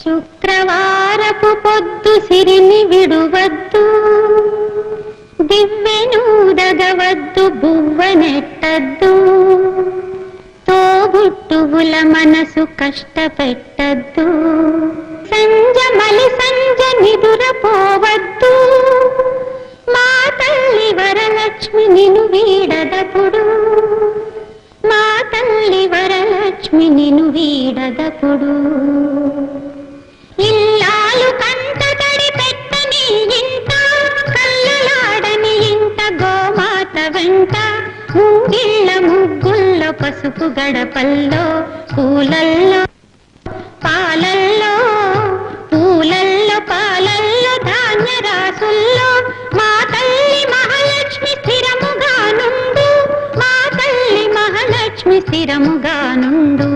శుక్రవారపు పొద్దు సిరిని విడువద్దు. దివ్వెనూదగవద్దు బువ్వనెట్టద్దు తోబుట్టువుల మనసు కష్టపెట్టద్దు. సంజ మలి సంజ నిదురపోవద్దు మా తల్లి వరలక్ష్మి నిను వీడదపుడు. మా తల్లి వరలక్ష్మి నిను వీడదపుడు. ఇళ్ళ ముగ్గుల్లో పసుపు గడపల్లో పూలల్లో పాలల్లో పూలల్లో పాలల్లో ధాన్య రాసుల్లో మా తల్లి మహాలక్ష్మి స్థిరముగా నుండు మా తల్లి మహాలక్ష్మి స్థిరముగా నుండు